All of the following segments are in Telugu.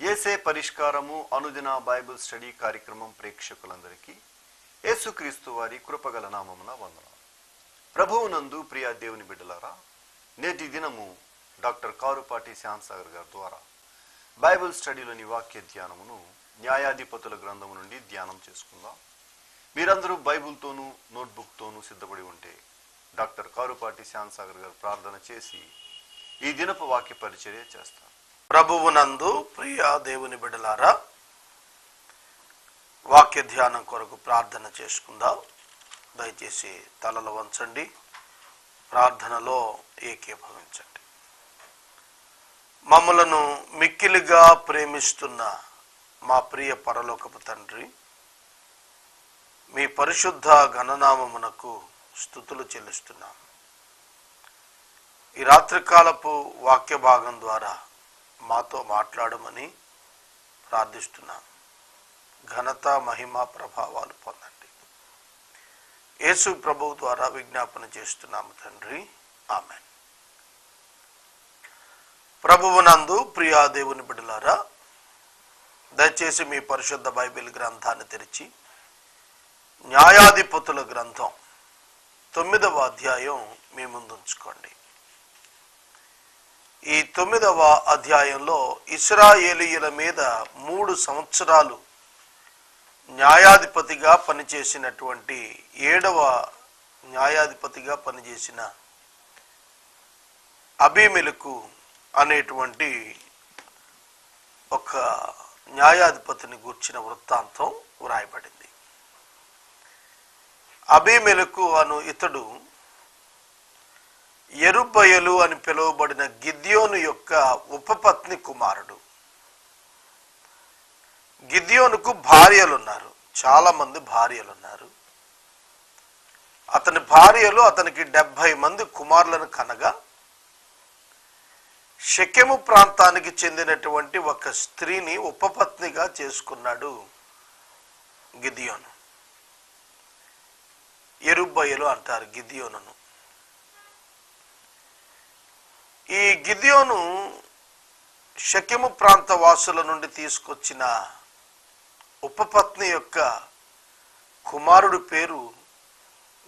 ఏసే పరిష్కారము అనుదిన బైబిల్ స్టడీ కార్యక్రమం ప్రేక్షకులందరికీ యేసుక్రీస్తు వారి కృపగల నామమున వందనాలు. ప్రభువునందు ప్రియా దేవుని బిడ్డలారా నేటి దినము డాక్టర్ కారుపాటి శ్యాంసాగర్ గారి ద్వారా బైబిల్ స్టడీలోని వాక్య ధ్యానమును న్యాయాధిపతుల గ్రంథము నుండి ధ్యానం చేసుకుందాం. మీరందరూ బైబిల్తోనూ నోట్బుక్తోనూ సిద్ధపడి ఉంటే డాక్టర్ కారుపాటి శ్యాంసాగర్ గారు ప్రార్థన చేసి ఈ దినపు వాక్య పరిచర్య చేస్తారు ప్రభువునందు ప్రియ దేవుని బిడలారా వాక్య ధ్యానం కొరకు ప్రార్థన చేసుకుందాం. దయచేసి తలలు వంచండి ప్రార్థనలో ఏకీభవించండి. మమ్మలను మిక్కిలిగా ప్రేమిస్తున్న మా ప్రియ పరలోకపు తండ్రి మీ పరిశుద్ధ గణనామమునకు స్థుతులు చెల్లిస్తున్నాం. ఈ రాత్రికాలపు వాక్య భాగం ద్వారా మాతో మాట్లాడమని ప్రార్థిస్తున్నాం. ఘనత మహిమ ప్రభావాలు పొందండి. యేసు ప్రభు ద్వారా విజ్ఞాపన చేస్తున్నాము తండ్రి. ఆమె ప్రభువునందు ప్రియా దేవుని బిడలారా దయచేసి మీ పరిశుద్ధ బైబిల్ గ్రంథాన్ని తెరిచి న్యాయాధిపతుల గ్రంథం తొమ్మిదవ అధ్యాయం మీ ముందుంచుకోండి ఈ తొమ్మిదవ అధ్యాయంలో ఇస్రాయేలీయుల మీద మూడు సంవత్సరాలు న్యాయాధిపతిగా పనిచేసినటువంటి ఏడవ న్యాయాధిపతిగా పనిచేసిన అభిమెలకు అనేటువంటి ఒక న్యాయాధిపతిని గూర్చిన వృత్తాంతం వ్రాయబడింది. అభిమెలకు అను ఇతడు ఎరుబయలు అని పిలువబడిన గిద్యోను యొక్క ఉపపత్ని కుమారుడు. గిద్యోనుకు భార్యలు ఉన్నారు చాలా మంది భార్యలు ఉన్నారు అతని భార్యలు అతనికి డెబ్భై మంది కుమారులను కనగా షకెము ప్రాంతానికి చెందినటువంటి ఒక స్త్రీని ఉపపత్నిగా చేసుకున్నాడు గిదియోను. ఎరుబ్బయలు అంటారు గిదియోనును. ఈ గిదియోను షకెము ప్రాంత వాసుల నుండి తీసుకొచ్చిన ఉపపత్ని యొక్క కుమారుడు పేరు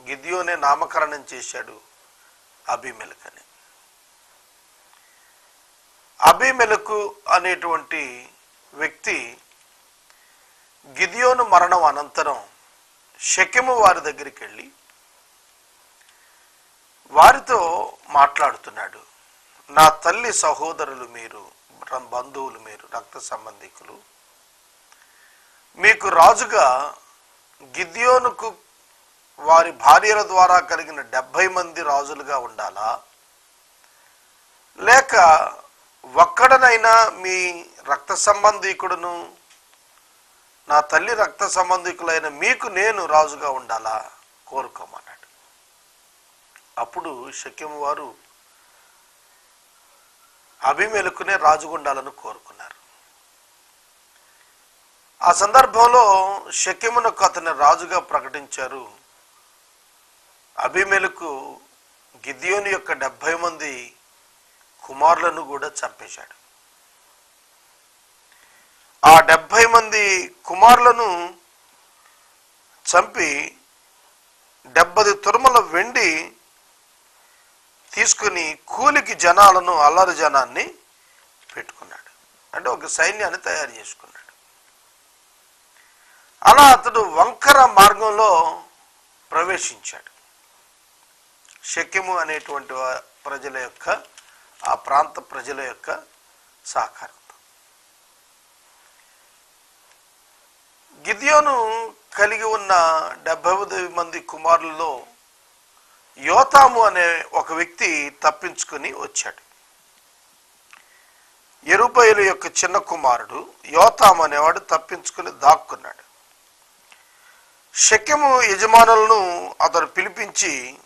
గిదియోనే నామకరణం చేశాడు అభిమెలక్ అని అభిమెలకు అనేటువంటి వ్యక్తి గిదియోను మరణం అనంతరం షకెము వారి దగ్గరికి వెళ్ళి వారితో మాట్లాడుతున్నాడు. నా తల్లి సహోదరులు మీరు బంధువులు మీరు రక్త సంబంధికులు మీకు రాజుగా గిద్యోనుకు వారి భార్యల ద్వారా కలిగిన డెబ్భై మంది రాజులుగా ఉండాలా? లేక ఒక్కడనైనా మీ రక్త సంబంధికుడును నా తల్లి రక్త సంబంధికులైన మీకు నేను రాజుగా ఉండాలా? కోరుకోమన్నాడు. అప్పుడు శక్యం వారు అభిమెలుకునే రాజుగుండాలను కోరుకున్నారు. ఆ సందర్భంలో షకెమునకు అతని రాజుగా ప్రకటించారు. అభిమెలకు గిద్యోని యొక్క డెబ్భై మంది కుమారులను కూడా చంపేశాడు. ఆ డెబ్భై మంది కుమారులను చంపి డెబ్బది తురుమల వెండి తీసుకుని కూలికి జనాలను అల్లరి జనాన్ని పెట్టుకున్నాడు. అంటే ఒక సైన్యాన్ని తయారు చేసుకున్నాడు. అలా అతడు వంకర మార్గంలో ప్రవేశించాడు. శక్యము అనేటువంటి ప్రజల యొక్క ఆ ప్రాంత ప్రజల యొక్క సహకారంతో. గిద్యోను కలిగి ఉన్న డెబ్బై మంది కుమారులలో యోతాము అనే ఒక వ్యక్తి తప్పించుకుని వచ్చాడు. ఎరుబయలు యొక్క చిన్న కుమారుడు యోతాము అనేవాడు తప్పించుకుని దాక్కున్నాడు. శక్యము యజమానులను అతను పిలిపించి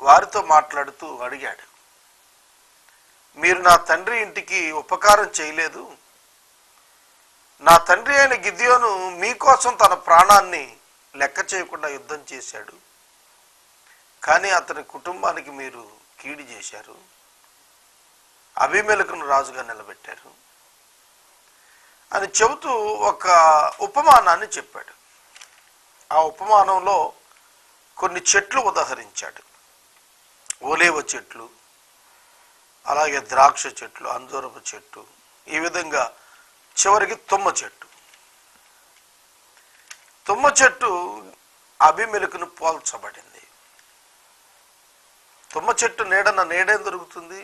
వారితో మాట్లాడుతూ అడిగాడు మీరు నా తండ్రి ఇంటికి ఉపకారం చేయలేదు. నా తండ్రి అయిన గిద్యోను మీకోసం తన ప్రాణాన్ని లెక్క చేయకుండా యుద్ధం చేశాడు. కానీ అతని కుటుంబానికి మీరు కీడు చేశారు. అభిమేలకును రాజుగా నిలబెట్టారు. అని చెబుతూ ఒక ఉపమానాన్ని చెప్పాడు. ఆ ఉపమానంలో కొన్ని చెట్లు ఉదహరించాడు. ఓలేవ చెట్లు అలాగే ద్రాక్ష చెట్లు అంజూరపు చెట్టు ఈ విధంగా చివరికి తుమ్మ చెట్టు. తుమ్మ చెట్టు అభిమెలుకును పోల్చబడింది. తుమ్మ చెట్టు నీడన నీడేం దొరుకుతుంది?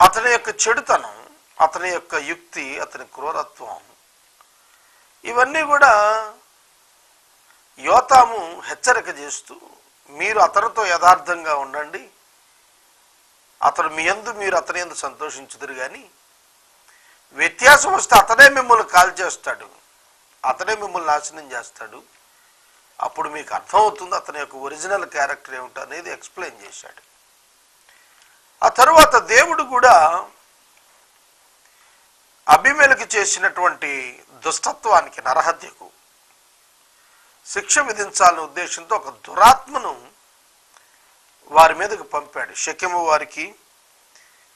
అతని యొక్క చెడుతనం అతని యొక్క యుక్తి అతని క్రూరత్వం ఇవన్నీ కూడా యోతాము హెచ్చరిక చేస్తూ మీరు అతనితో యథార్థంగా ఉండండి అతను మీ యందు మీరు అతని ఎందు సంతోషించుదురు కానీ వ్యత్యాసం వస్తే అతనే మిమ్మల్ని కాల్ చేస్తాడు అతనే మిమ్మల్ని నాశనం చేస్తాడు అప్పుడు మీకు అర్థమవుతుంది అతని యొక్క ఒరిజినల్ క్యారెక్టర్ ఏమిటో అనేది ఎక్స్ప్లెయిన్ చేశాడు. ఆ తర్వాత దేవుడు కూడా అభిమేలకు చేసినటువంటి దుష్టత్వానికి నరహత్యకు శిక్ష విధించాలనే ఉద్దేశంతో ఒక దురాత్మను వారి మీదకు పంపాడు. శక్యము వారికి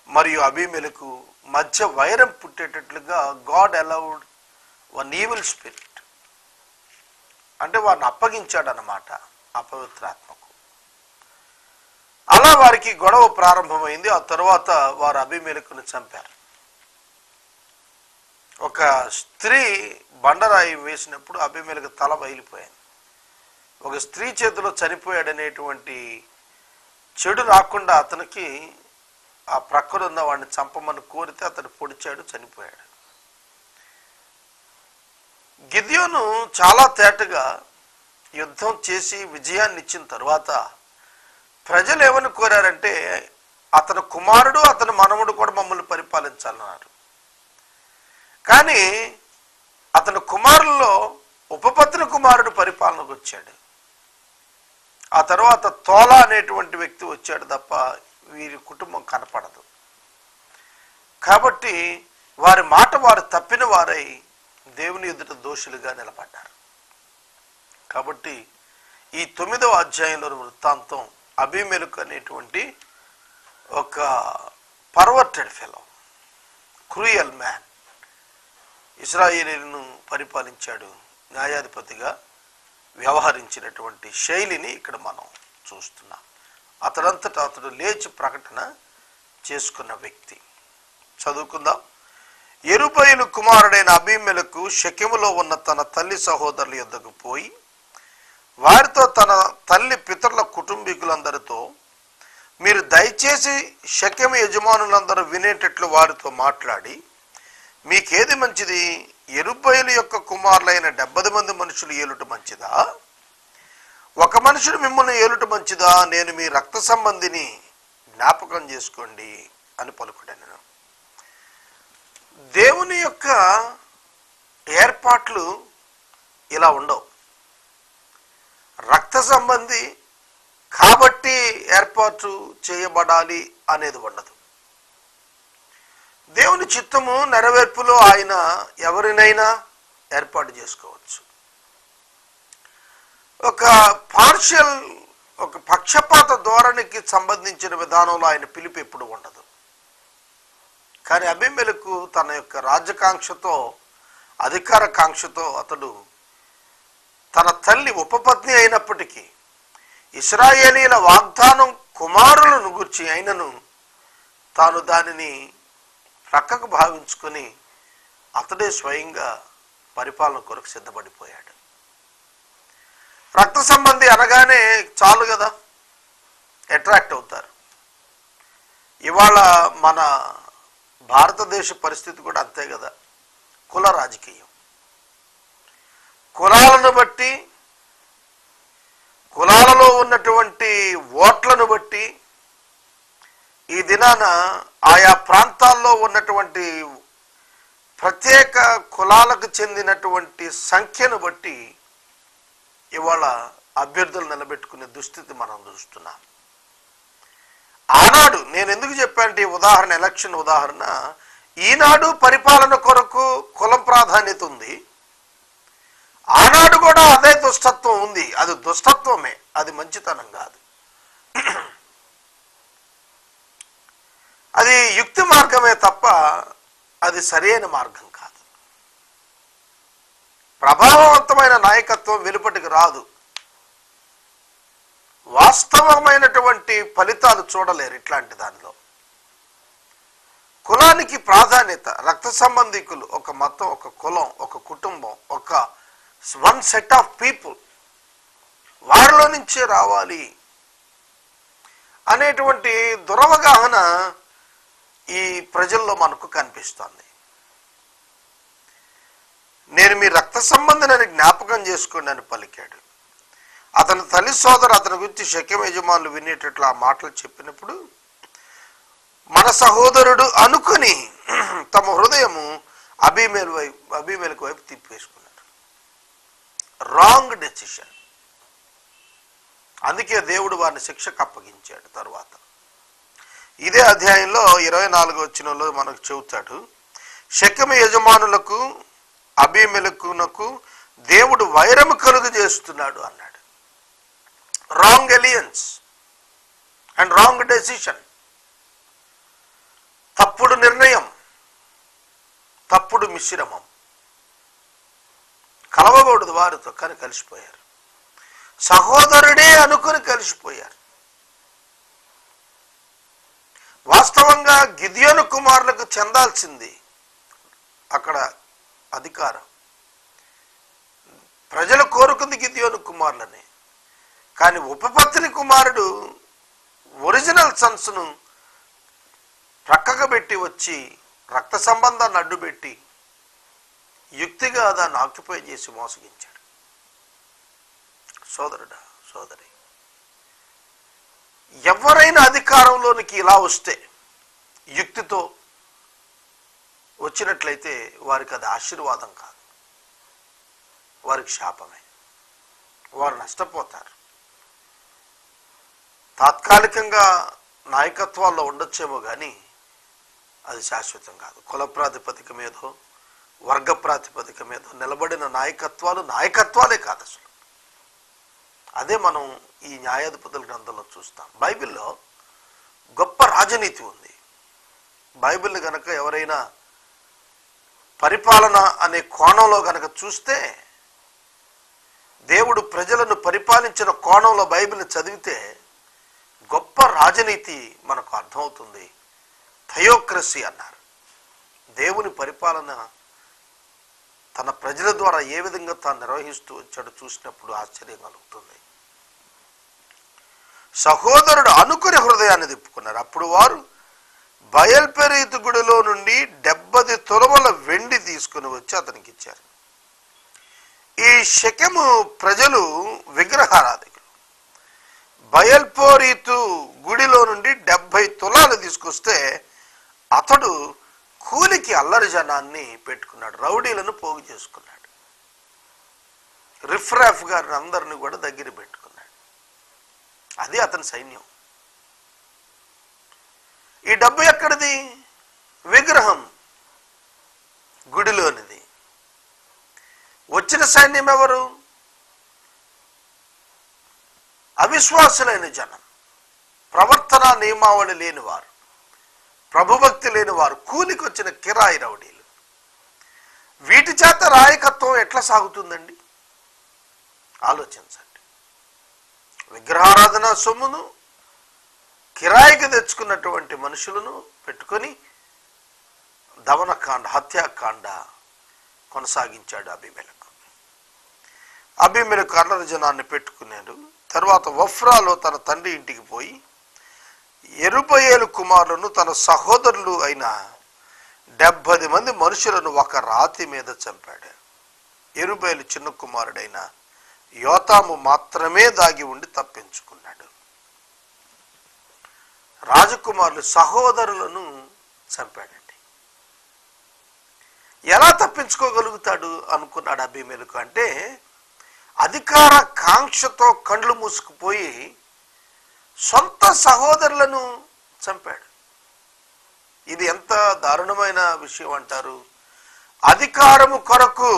మరియు అభిమేలకు మధ్య వైరం పుట్టేటట్లుగా God allowed one evil spirit అంటే వారిని అప్పగించాడు అనమాట అపవిత్రాత్మకు. అలా వారికి గొడవ ప్రారంభమైంది. ఆ తర్వాత వారు అభిమేలకును చంపారు. ఒక స్త్రీ బండరాయి వేసినప్పుడు అభిమేలకు తల బయలిపోయింది ఒక స్త్రీ చేతిలో చనిపోయాడనేటువంటి చెడు రాకుండా అతనికి ఆ ప్రక్కన ఉన్న వాడిని చంపమని కోరితే అతను పొడిచాడు చనిపోయాడు. గిద్యోను చాలా తేటగా యుద్ధం చేసి విజయాన్ని ఇచ్చిన తర్వాత ప్రజలు ఏమని కోరారంటే అతని కుమారుడు అతని మనముడు కూడా మమ్మల్ని పరిపాలించాలన్నారు. కానీ అతని కుమారుల్లో ఉపపత్ని కుమారుడు పరిపాలనకు వచ్చాడు. ఆ తర్వాత తోల అనేటువంటి వ్యక్తి వచ్చాడు తప్ప వీరి కుటుంబం కనపడదు. కాబట్టి వారి మాట వారు తప్పిన వారై దేవుని ఎదుట దోషులుగా నిలబడ్డారు. కాబట్టి ఈ తొమ్మిదవ అధ్యాయంలో వృత్తాంతం అభిమెలుకు అనేటువంటి ఒక పర్వర్టెడ్ ఫెలో క్రూయల్ మ్యాన్ ఇస్రాయేలీలను పరిపాలించాడు న్యాయాధిపతిగా వ్యవహరించినటువంటి శైలిని ఇక్కడ మనం చూస్తున్నాం. అతడంతటా అతడు లేచి ప్రకటన చేసుకున్న వ్యక్తి. చదువుకుందాం. ఎరుబయలు కుమారుడైన అభిమెలకు శక్యములో ఉన్న తన తల్లి సహోదరుల యొద్దకు పోయి వారితో తన తల్లి పితరుల కుటుంబీకులందరితో మీరు దయచేసి శక్యం యజమానులందరూ వినేటట్లు వారితో మాట్లాడి మీకేది మంచిది? ఎరుబయలు యొక్క కుమారులైన డెబ్బది మంది మనుషులు ఏలుట మంచిదా? ఒక మనుషుడు మిమ్మల్ని ఏలుట మంచిదా? నేను మీ రక్త సంబంధిని జ్ఞాపకం చేసుకోండి అని పలుకుడను. దేవుని యొక్క ఏర్పాట్లు ఇలా ఉండవు. రక్త సంబంధి కాబట్టి ఏర్పాటు చేయబడాలి అనేది ఉండదు. దేవుని చిత్తము నెరవేర్పులో ఆయన ఎవరినైనా ఏర్పాటు చేసుకోవచ్చు. ఒక పార్షియల్ ఒక పక్షపాత ధోరణికి సంబంధించిన విధానంలో ఆయన పిలుపు ఎప్పుడు ఉండదు. కానీ అభిమెలకు తన యొక్క రాజ్యకాంక్షతో అధికార కాంక్షతో అతడు తన తల్లి ఉపపత్ని అయినప్పటికీ ఇస్రాయేలీల వాగ్దానం కుమారులను గుర్చి అయినను తాను దానిని ప్రక్కకు భావించుకొని అతడే స్వయంగా పరిపాలన కొరకు సిద్ధపడిపోయాడు. రక్త సంబంధి అనగానే చాలు కదా అట్రాక్ట్ అవుతారు. ఇవాళ మన భారతదేశ పరిస్థితి కూడా అంతే కదా. కుల రాజకీయం. కులాలను బట్టి కులాలలో ఉన్నటువంటి ఓట్లను బట్టి ఈ దినాన ఆయా ప్రాంతాల్లో ఉన్నటువంటి ప్రత్యేక కులాలకు చెందినటువంటి సంఖ్యను బట్టి ఇవాళ అభ్యర్థులు నిలబెట్టుకునే దుస్థితి మనం చూస్తున్నాం. ఆనాడు నేను ఎందుకు చెప్పానంటే ఈ ఉదాహరణ ఎలక్షన్ ఉదాహరణ? ఈనాడు పరిపాలన కొరకు కులం ప్రాధాన్యత ఉంది. ఆనాడు కూడా అదే దుష్టత్వం ఉంది. అది దుష్టత్వమే అది మంచితనం కాదు. అది యుక్తి మార్గమే తప్ప అది సరైన మార్గం కాదు. ప్రభావవంతమైన నాయకత్వం వెలుపటికి రాదు. వాస్తవమైనటువంటి ఫలితాలు చూడలేరు ఇట్లాంటి దానిలో. కులానికి ప్రాధాన్యత రక్త సంబంధికులు ఒక మతం ఒక కులం ఒక కుటుంబం ఒక వన్ సెట్ ఆఫ్ పీపుల్ వారిలో నుంచే రావాలి అనేటువంటి దురవగాహన ఈ ప్రజల్లో మనకు కనిపిస్తోంది. నేను మీ రక్త సంబంధిని జ్ఞాపకం చేసుకోండి అని పలికాడు. అతని తల్లి సోదరు అతని గురించి శక్యం యజమానులు వినేటట్లు ఆ మాటలు చెప్పినప్పుడు మన సహోదరుడు అనుకుని తమ హృదయము అభిమేలు వైపు అభిమేలకు వైపు తిప్పేసుకున్నారు రాంగ్ డెసిషన్ అందుకే దేవుడు వారిని శిక్షకు అప్పగించాడు తరువాత. ఇదే అధ్యాయంలో ఇరవై నాలుగు వచ్చినలో మనకు చెబుతాడు శకమ యజమానులకు అభిమెలకునకు దేవుడు వైరము కలుగు చేస్తున్నాడు అన్నాడు. Wrong alliance and wrong decision తప్పుడు నిర్ణయం తప్పుడు మిశ్రమం. కలవకూడదు వారితో కానీ కలిసిపోయారు. సహోదరుడే అనుకుని కలిసిపోయారు. వాస్తవంగా గిద్యోను కుమారులకు చెందాల్సింది అక్కడ అధికారం. ప్రజలు కోరుకుంది గిద్యోను కుమారులనే. కానీ ఉపపత్ని కుమారుడు ఒరిజినల్ సన్స్ను ప్రక్కకు పెట్టి వచ్చి రక్త సంబంధాన్ని అడ్డుపెట్టి యుక్తిగా దాన్ని ఆక్యుపై చేసి మోసగించాడు. సోదరుడా సోదరి ఎవరైనా అధికారంలోనికి ఇలా వస్తే యుక్తితో వచ్చినట్లయితే వారికి అది ఆశీర్వాదం కాదు. వారికి శాపమే. వారు నష్టపోతారు. తాత్కాలికంగా నాయకత్వాల్లో ఉండొచ్చేమో కానీ అది శాశ్వతం కాదు. కుల ప్రాతిపదిక మీదో వర్గ ప్రాతిపదిక మీదో నిలబడిన నాయకత్వాలు నాయకత్వాలే కాదు అసలు. అదే మనం ఈ న్యాయాధిపతుల గ్రంథంలో చూస్తాం. బైబిల్లో గొప్ప రాజనీతి ఉంది. బైబిల్ గనక ఎవరైనా పరిపాలన అనే కోణంలో గనక చూస్తే దేవుడు ప్రజలను పరిపాలించిన కోణంలో బైబిల్ని చదివితే గొప్ప రాజనీతి మనకు అర్థమవుతుంది. థయోక్రసీ అన్నారు. దేవుని పరిపాలన తన ప్రజల ద్వారా ఏ విధంగా తాను నిర్వహిస్తూ వచ్చాడో చూసినప్పుడు ఆశ్చర్యం కలుగుతుంది. సహోదరుడు అనుకుని హృదయాన్ని తిప్పుకున్నారు. అప్పుడు వారు బయల్పెరీతు గుడిలో నుండి డెబ్బది తులమల వెండి తీసుకుని వచ్చి అతనికి ఇచ్చారు. ఈ శకము ప్రజలు విగ్రహారాధికులు. బయల్పోరీతు గుడిలో నుండి డెబ్బై తులాలు తీసుకొస్తే అతడు కూలికి అల్లరి జనాన్ని పెట్టుకున్నాడు రౌడీలను పోగు చేసుకున్నాడు. రిఫ్రాఫ్ గారిని అందరిని కూడా దగ్గర పెట్టుకున్నాడు. అది అతని సైన్యం. ఈ డబ్బు ఎక్కడిది? విగ్రహం గుడిలోనిది. వచ్చిన సైన్యం ఎవరు? అవిశ్వాసులైన జనం. ప్రవర్తన నియమావళి లేనివారు. ప్రభుభక్తి లేనివారు. కూలికి వచ్చిన కిరాయి రౌడీలు. వీటి చేత రాయకత్వం ఎట్లా సాగుతుందండి? ఆలోచించండి. విగ్రహారాధన సొమ్మును కిరాయికి తెచ్చుకున్నటువంటి మనుషులను పెట్టుకొని దమనకాండ హత్యాకాండ కొనసాగించాడు అభిమేలకు. అభిమేలకు అల్లరి జనాన్ని పెట్టుకున్నాడు తర్వాత వఫ్రాలో తన తండ్రి ఇంటికి పోయి ఎరుబయేలు కుమారులను తన సహోదరులు అయిన డెబ్బది మంది మనుషులను ఒక రాతి మీద చంపాడు. ఎరుబేలు చిన్న కుమారుడైన యోతాము మాత్రమే దాగి ఉండి తప్పించుకున్నాడు. రాజకుమారులు సహోదరులను చంపాడండి. ఎలా తప్పించుకోగలుగుతాడు? అనుకున్నాడు అభిమేలకు అంటే అధికార కాంక్షతో కండ్లు మూసుకుపోయి సొంత సహోదరులను చంపాడు. ఇది ఎంత దారుణమైన విషయం అంటారు? అధికారము కొరకు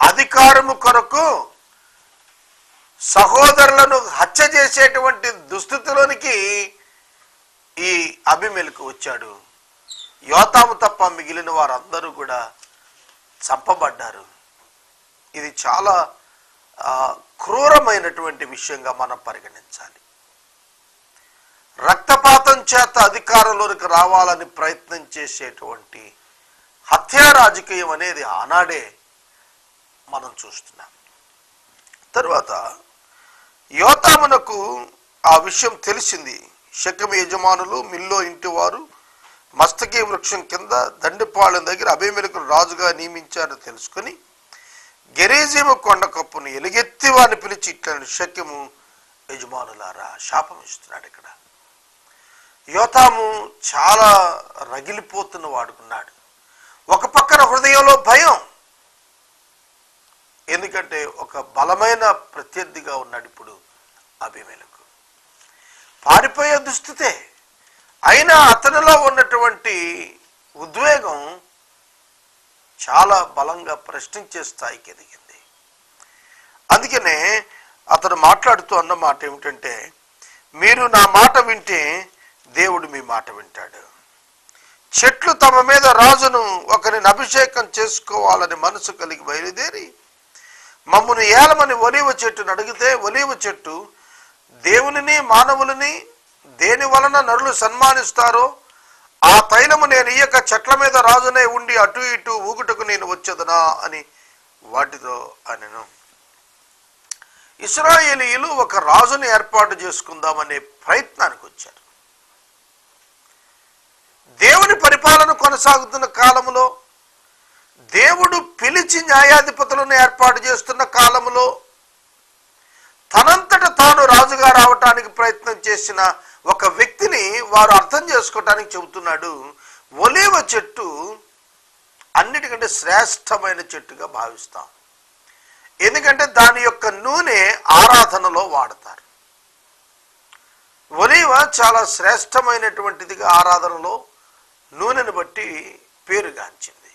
అధికారము కొరకు సహోదరులను హత్య చేసేటువంటి దుస్థితిలోనికి ఈ అభిమేలకు వచ్చాడు. యోతాము తప్ప మిగిలిన వారందరూ కూడా చంపబడ్డారు. ఇది చాలా క్రూరమైనటువంటి విషయంగా మనం పరిగణించాలి. రక్తపాతం చేత అధికారంలోనికి రావాలని ప్రయత్నం చేసేటువంటి హత్యా రాజకీయం అనేది ఆనాడే మనం చూస్తున్నాం. తరువాత యోతామునకు ఆ విషయం తెలిసింది. శకం యజమానులు మిల్లో ఇంటివారు మస్తకీ వృక్షం కింద దండిపాళెం దగ్గర అభిమేలకు రాజుగా నియమించారని తెలుసుకొని గెరేజీము కొండ కప్పును ఎలుగెత్తి వారిని పిలిచి ఇట్లని శక్యము యజమానులారా శాపం ఇస్తున్నాడు ఇక్కడ. యోతాము చాలా రగిలిపోతున్న వాడుకున్నాడు. ఒక పక్కన హృదయంలో భయం. ఎందుకంటే ఒక బలమైన ప్రత్యర్థిగా ఉన్నాడు ఇప్పుడు అభిమేలకు పారిపోయే దుస్థితే. అయినా అతనిలో ఉన్నటువంటి ఉద్వేగం చాలా బలంగా ప్రశ్నించే స్థాయికి ఎదిగింది. అందుకనే అతను మాట్లాడుతూ అన్న మాట ఏమిటంటే మీరు నా మాట వింటే దేవుడు మీ మాట వింటాడు. చెట్లు తమ మీద రాజును ఒకరిని అభిషేకం చేసుకోవాలని మనసు కలిగి బయలుదేరి మమ్మను ఏలమని ఒలివ చెట్టును అడిగితే ఒలివ చెట్టు దేవునిని మానవులని దేని వలన నరులు సన్మానిస్తారో ఆ తైలము నేను ఇయ్యక చెట్ల మీద రాజునే ఉండి అటు ఇటు ఊగుటకు నేను వచ్చేదనా అని వాటితో అనెను. ఇస్రాయేలీలు ఒక రాజుని ఏర్పాటు చేసుకుందామనే ప్రయత్నానికి వచ్చారు. దేవుని పరిపాలన కొనసాగుతున్న కాలంలో దేవుడు పిలిచి న్యాయాధిపతులను ఏర్పాటు చేస్తున్న కాలంలో తనంతట తాను రాజుగా రావటానికి ప్రయత్నం చేసిన ఒక వ్యక్తిని వారు అర్థం చేసుకోవటానికి చెబుతున్నాడు. ఒలివ చెట్టు అన్నిటికంటే శ్రేష్టమైన చెట్టుగా భావిస్తాం. ఎందుకంటే దాని యొక్క నూనె ఆరాధనలో వాడతారు. ఒలివ చాలా శ్రేష్టమైనటువంటిదిగా ఆరాధనలో నూనెను బట్టి పేరుగాంచింది.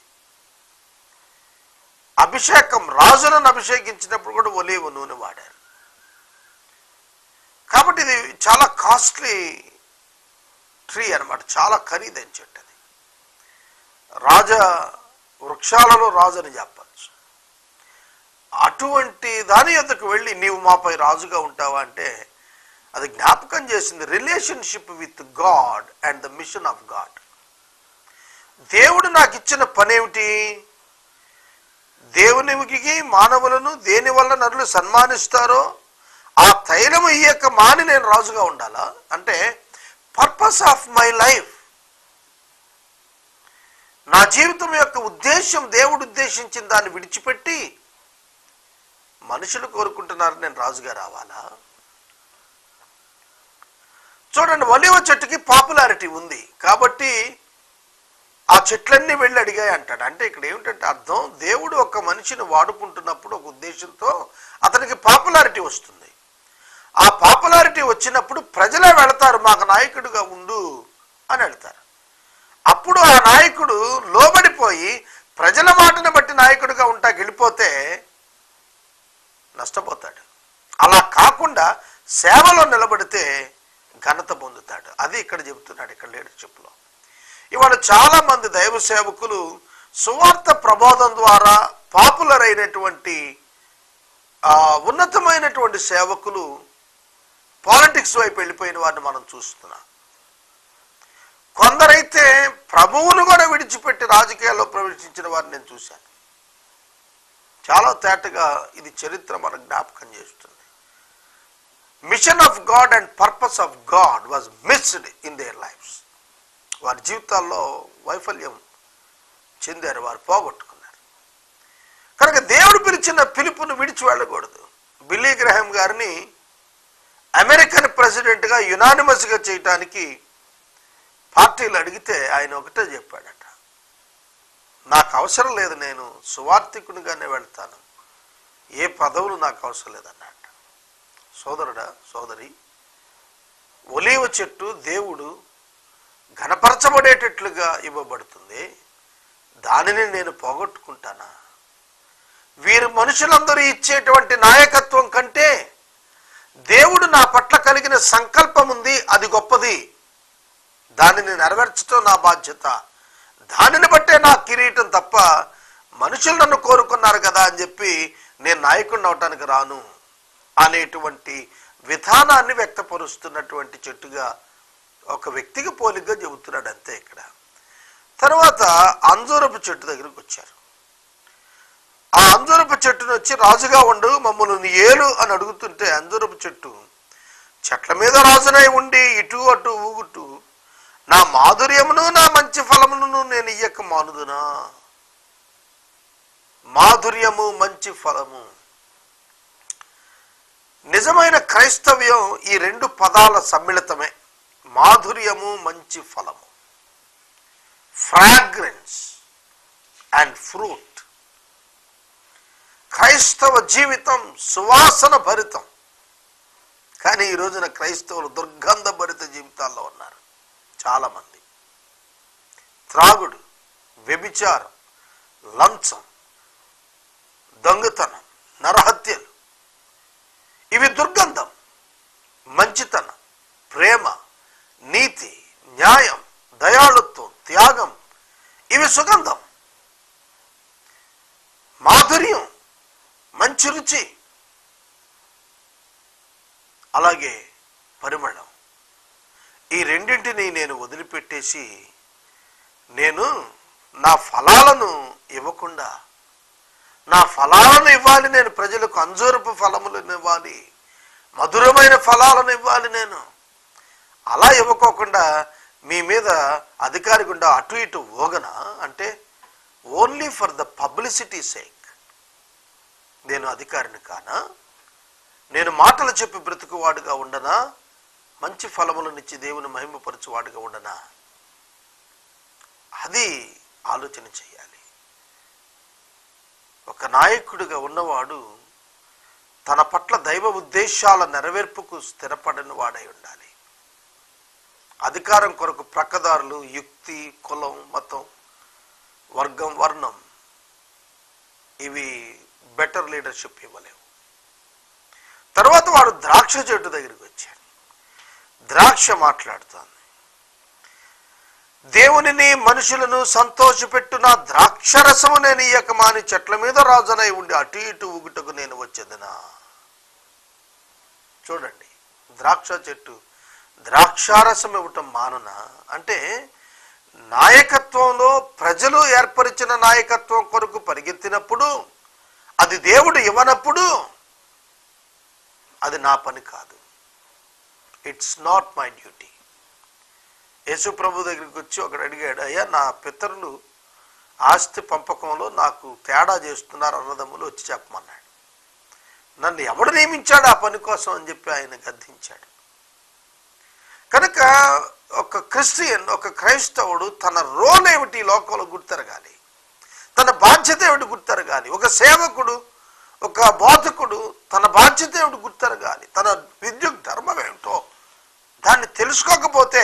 అభిషేకం రాజులను అభిషేకించినప్పుడు కూడా ఒలివ నూనె వాడారు. కాబట్టి ఇది చాలా కాస్ట్లీ ట్రీ అనమాట చాలా ఖరీదైన చెట్టు అది. రాజ వృక్షాలలో రాజు అని చెప్పచ్చు. అటువంటి దాని యొద్దకు వెళ్ళి నీవు మాపై రాజుగా ఉంటావా అంటే అది జ్ఞాపకం చేసింది relationship with God and the mission of God. దేవుడు నాకు ఇచ్చిన పనేమిటి దేవునికి మానవులను దేని వల్ల నరులు సన్మానిస్తారో ఆ తైలము ఇయ్యక మాని నేను రాజుగా ఉండాలా? అంటే పర్పస్ ఆఫ్ మై లైఫ్ నా జీవితం యొక్క ఉద్దేశం దేవుడు ఉద్దేశించిన దాన్ని విడిచిపెట్టి మనుషులు కోరుకుంటున్నారు నేను రాజుగా రావాలా? చూడండి ఒలివ చెట్టుకి పాపులారిటీ ఉంది. కాబట్టి ఆ చెట్లన్నీ వెళ్ళి అడిగాయి అంటాడు. అంటే ఇక్కడ ఏమిటంటే అర్థం దేవుడు ఒక మనిషిని వాడుకుంటున్నప్పుడు ఒక ఉద్దేశంతో అతనికి పాపులారిటీ వస్తుంది. ఆ పాపులారిటీ వచ్చినప్పుడు ప్రజలే వెళతారు మాకు నాయకుడిగా ఉండు అని వెళ్తారు. అప్పుడు ఆ నాయకుడు లోబడిపోయి ప్రజల మాటను బట్టి నాయకుడిగా ఉంటా గెలిపోతే నష్టపోతాడు. అలా కాకుండా సేవలో నిలబడితే ఘనత పొందుతాడు. అది ఇక్కడ చెబుతున్నాడు ఇక్కడ లీడర్షిప్లో ఇవాళ చాలా మంది దైవ సేవకులు సువార్త ప్రబోధం ద్వారా పాపులర్ అయినటువంటి ఉన్నతమైనటువంటి సేవకులు పాలిటిక్స్ వైపు వెళ్ళిపోయిన వారిని మనం చూస్తున్నాం. కొందరైతే ప్రభువును కూడా విడిచిపెట్టి రాజకీయాల్లో ప్రవేశించిన వారిని నేను చూశాను. చాలా తేటగా ఇది చరిత్ర మనకు జ్ఞాపకం చేస్తుంది. Mission of God and purpose of God was missed in their lives వారి జీవితాల్లో వైఫల్యం చెందారు వారు పోగొట్టుకున్నారు. కనుక దేవుడు పిలిచిన పిలుపును విడిచి వెళ్ళకూడదు. బిల్లీ గ్రహం గారిని అమెరికన్ ప్రెసిడెంట్గా యునానిమస్గా చేయటానికి పార్టీలు అడిగితే ఆయన ఒకటే చెప్పాడట. నాకు అవసరం లేదు నేను సువార్థికునిగానే వెళ్తాను. ఏ పదవులు నాకు అవసరం లేదన్నట సోదరుడా సోదరి ఒలీవ చెట్టు దేవుడు ఘనపరచబడేటట్లుగా ఇవ్వబడుతుంది. దానిని నేను పోగొట్టుకుంటానా? వీరు మనుషులందరూ ఇచ్చేటువంటి నాయకత్వం కంటే దేవుడు నా పట్ల కలిగిన సంకల్పం ఉంది అది గొప్పది. దానిని నెరవేర్చడం నా బాధ్యత. దానిని బట్టే నా కిరీటం తప్ప మనుషులు నన్ను కోరుకున్నారు కదా అని చెప్పి నేను నాయకుడిని అవటానికి రాను అనేటువంటి విధానాన్ని వ్యక్తపరుస్తున్నటువంటి చెట్టుగా ఒక వ్యక్తికి పోలిగ్గా చెబుతున్నాడు అంతే ఇక్కడ. తర్వాత అంజూరపు చెట్టు దగ్గరికి వచ్చారు. ఆ అంజూరపు చెట్టును వచ్చి రాజుగా ఉండు మమ్మల్ని ఏలు అని అడుగుతుంటే అంజూరపు చెట్టు చెట్ల మీద రాజునై ఉండి ఇటు అటు ఊగుట్టు నా మాధుర్యమును నా మంచి ఫలమును నేను ఇయ్యక మానుదునా? మాధుర్యము మంచి ఫలము. నిజమైన క్రైస్తవ్యం ఈ రెండు పదాల సమ్మిళితమే. మాధుర్యము మంచి ఫలము. ఫ్రాగ్రెన్స్ అండ్ ఫ్రూట్ క్రైస్తవ జీవితం సువాసన భరితం. కానీ ఈ రోజున క్రైస్తవులు దుర్గంధ భరిత జీవితాల్లో ఉన్నారు. చాలామంది. త్రాగుడు వ్యభిచారం లంచం దొంగతనం నరహత్యలు. ఇవి దుర్గంధం మంచితనం ప్రేమ నీతి న్యాయం దయాళుత్వం త్యాగం. ఇవి సుగంధం. మాధుర్యం మంచి రుచి. అలాగే పరిమళం. ఈ రెండింటిని నేను వదిలిపెట్టేసి నేను నా ఫలాలను ఇవ్వకుండా నా ఫలాలను ఇవ్వాలి నేను ప్రజలకు అంజూరపు ఫలములను ఇవ్వాలి మధురమైన ఫలాలను ఇవ్వాలి నేను. అలా ఇవ్వకోకుండా మీ మీద అధికారి గుండా అటు ఇటు ఓగన అంటే only for the publicity sake నేను అధికారిని కానా? నేను మాటలు చెప్పి బ్రతుకువాడుగా ఉండనా? మంచి ఫలములనిచ్చి దేవుని మహిమపరచువాడుగా ఉండనా? అది ఆలోచన చేయాలి. ఒక నాయకుడిగా ఉన్నవాడు తన పట్ల దైవ ఉద్దేశాల నెరవేర్పుకు స్థిరపడిన వాడై ఉండాలి. అధికారం కొరకు ప్రక్కదారులు యుక్తి కులం మతం వర్గం వర్ణం ఇవి బెటర్ లీడర్షిప్ ఇవ్వలేవు. తర్వాత వాడు ద్రాక్ష చెట్టు దగ్గరికి వచ్చాడు. ద్రాక్ష మాట్లాడుతోంది. దేవునిని మనుషులను సంతోషపెట్టున ద్రాక్షరసము నేను ఇయ్యకమాని చెట్ల మీద రాజునై ఉండి అటు ఇటు ఊగుటకు నేను వచ్చేదనా? చూడండి ద్రాక్ష చెట్టు ద్రాక్షారసం ఇవ్వటం మానున? అంటే నాయకత్వంలో ప్రజలు ఏర్పరిచిన నాయకత్వం కొరకు పరిగెత్తినప్పుడు అది దేవుడు ఇవ్వనప్పుడు అది నా పని కాదు. It's not my duty Yesu ప్రభు దగ్గరికి వచ్చి ఒకడు అడిగాడు అయ్యా నా పితరులు ఆస్తి పంపకంలో నాకు తేడా చేస్తున్నారు అన్నదమ్ములు వచ్చి చెప్పమన్నాడు. నన్ను ఎవడు నియమించాడు ఆ పని కోసం? అని చెప్పి ఆయన గద్దించాడు. కనుక ఒక క్రిస్టియన్ ఒక క్రైస్తవుడు తన రోల్ ఏమిటి లోకంలో గుర్తెరగాలి? తన బాధ్యత ఏమిటి గుర్తెరగాలి? ఒక సేవకుడు ఒక బోధకుడు తన బాధ్యత ఏమిటి గుర్తెరగాలి? తన విద్యుత్ ధర్మం ఏమిటో? దాన్ని తెలుసుకోకపోతే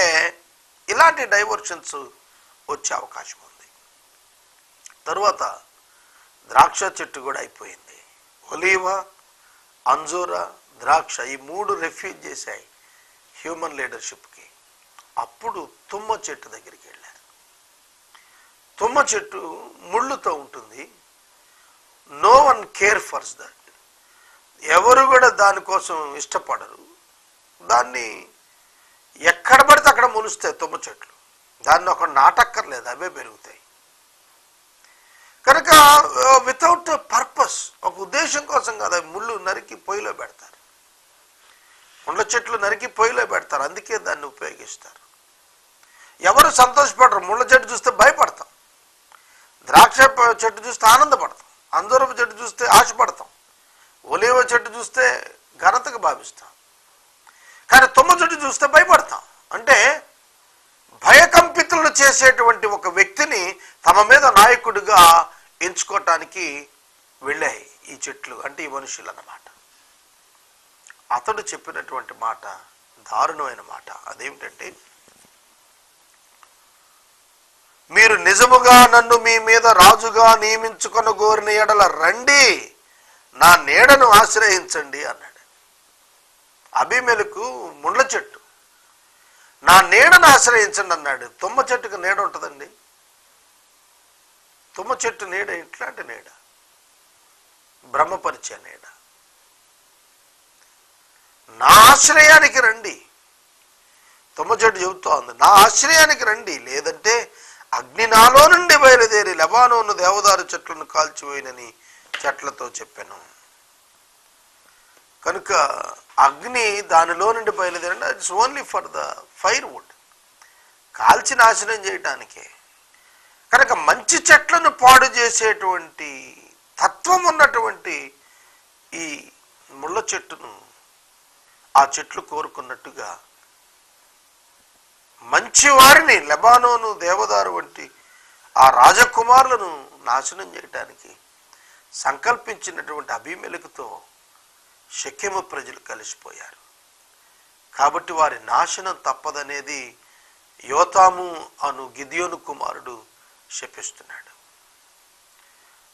ఇలాంటి డైవర్షన్స్ వచ్చే అవకాశం ఉంది. తరువాత ద్రాక్ష చెట్టు కూడా అయిపోయింది. ఒలీవ అంజూర ద్రాక్ష ఈ మూడు రెఫ్యూజ్ చేశాయి హ్యూమన్ లీడర్షిప్కి అప్పుడు తుమ్మ చెట్టు దగ్గరికి వెళ్ళారు. తుమ్మ చెట్టు ముళ్ళుతో ఉంటుంది. No one care for that ఎవరు కూడా దానికోసం ఇష్టపడరు. దాన్ని ఎక్కడ పడితే అక్కడ మొలుస్తాయి తుమ్మ చెట్లు. దాన్ని ఒక నాటక్కర్లేదు అవే పెరుగుతాయి. కనుక వితౌట్ పర్పస్ ఒక ఉద్దేశం కోసం కాదు అవి ముళ్ళు నరికి పొయ్యిలో పెడతారు. ముళ్ళ చెట్లు నరికి పొయ్యిలో పెడతారు అందుకే దాన్ని ఉపయోగిస్తారు. ఎవరు సంతోషపడరు ముళ్ళ చెట్టు చూస్తే భయపడతాం. ద్రాక్ష చెట్టు చూస్తే ఆనందపడతాం. అందరూ చెట్టు చూస్తే ఆశపడతాం. ఒలివ చెట్టు చూస్తే ఘనతగా భావిస్తాం. కానీ తుమ్మ చెట్టు చూస్తే భయపడతాం. అంటే భయకంపితులను చేసేటువంటి ఒక వ్యక్తిని తమ మీద నాయకుడిగా ఎంచుకోవటానికి వెళ్ళాయి ఈ చెట్లు అంటే ఈ మనుషులు అన్నమాట అతడు చెప్పినటువంటి మాట దారుణమైన మాట. అదేమిటంటే మీరు నిజముగా నన్ను మీ మీద రాజుగా నియమించుకొన గోరిన ఎడల రండి నా నీడను ఆశ్రయించండి అన్నాడు. అభిమెలకు ముండ్ల చెట్టు. నా నీడను ఆశ్రయించండి అన్నాడు. తుమ్మ చెట్టుకు నీడ ఉంటుందండి. తుమ్మ చెట్టు నీడ ఇట్లాంటి నీడ. బ్రహ్మపరిచే నీడ. నా ఆశ్రయానికి రండి. తుమ్మ చెట్టు చెబుతోంది నా ఆశ్రయానికి రండి. లేదంటే అగ్ని నాలో నుండి బయలుదేరి లెబానోను దేవదారు చెట్లను కాల్చివేయనని చెట్లతో చెప్పాను. కనుక అగ్ని దానిలో నుండి బయలుదేరి it's only for the fire wood కాల్చి నాశనం చేయటానికే. కనుక మంచి చెట్లను పాడు చేసేటువంటి తత్వం ఉన్నటువంటి ఈ ముళ్ళ చెట్టును ఆ చెట్లు కోరుకున్నట్టుగా మంచి వారిని లెబానోను దేవదారు వంటి ఆ రాజకుమారులను నాశనం చేయటానికి సంకల్పించినటువంటి అభిమేలకుతో శక్యము ప్రజలు కలిసిపోయారు. కాబట్టి వారి నాశనం తప్పదనేది యోతాము అను గిదియోను కుమారుడు శపిస్తున్నాడు.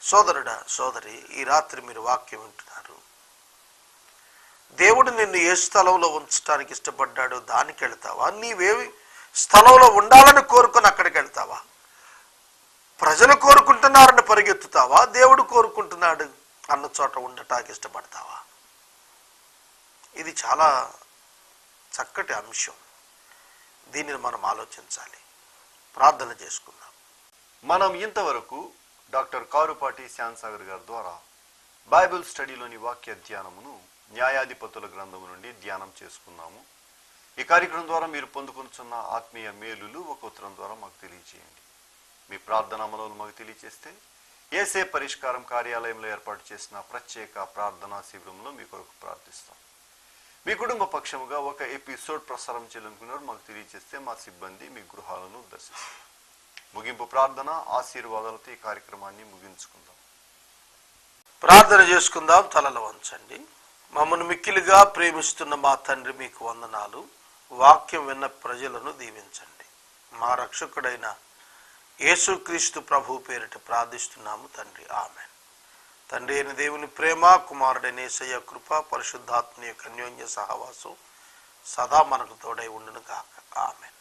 సోదరుడా సోదరి ఈ రాత్రి మీరు వాక్యం వింటున్నారు. దేవుడు నిన్ను ఏ స్థలంలో ఉంచడానికి ఇష్టపడ్డాడో దానికి వెళ్తావా నీవేవి స్థలంలో ఉండాలని కోరుకొని అక్కడికి వెళ్తావా? ప్రజలు కోరుకుంటున్నారని పరిగెత్తుతావా? దేవుడు కోరుకుంటున్నాడు అన్న చోట ఉండటానికి ఇష్టపడతావా? ఇది చాలా చక్కటి అంశం. దీనిని మనం ఆలోచించాలి. ప్రార్థన చేసుకుందాం. మనం ఇంతవరకు డాక్టర్ కారుపాటి శ్యాన్సాగర్ గారి ద్వారా బైబిల్ స్టడీలోని వాక్య ధ్యానమును న్యాయాధిపతుల గ్రంథము నుండి ధ్యానం చేసుకున్నాము. ఈ కార్యక్రమం ద్వారా మీరు పొందుకొనుచున్న ఆత్మీయ మేలులు ఒక ఉత్తరం ద్వారా మాకు తెలియజేయండి. మీ ప్రార్థన అమలు మాకు తెలియజేస్తే ఏసే పరిష్కారం కార్యాలయంలో ఏర్పాటు చేసిన ప్రత్యేక ప్రార్థనా శిబిరంలో మీ కొరకు ప్రార్థిస్తాం. మీ కుటుంబ పక్షముగా ఒక ఎపిసోడ్ ప్రసారం చేయాలనుకున్నారు మాకు తెలియజేస్తే మా సిబ్బంది మీ గృహాలను దర్శిస్తారు. ముగింపు ప్రార్థన ఆశీర్వాదాలతో ఈ కార్యక్రమాన్ని ముగించుకుందాం. ప్రార్థన చేసుకుందాం తలలు వంచండి. మమ్మల్ని మిక్కిలిగా ప్రేమిస్తున్న మా తండ్రి మీకు వందనాలు. వాక్యం విన్న ప్రజలను దీవించండి. మా రక్షకుడైన యేసుక్రీస్తు ప్రభు పేరిట ప్రార్థిస్తున్నాము తండ్రి. ఆమె తండ్రి అయిన దేవుని ప్రేమ కుమారుడైన ఏసయ్య కృప పరిశుద్ధాత్మ యొక్క అన్యోన్య సహవాసం సదా మనకు తోడై ఉండును గాక ఆమెన్.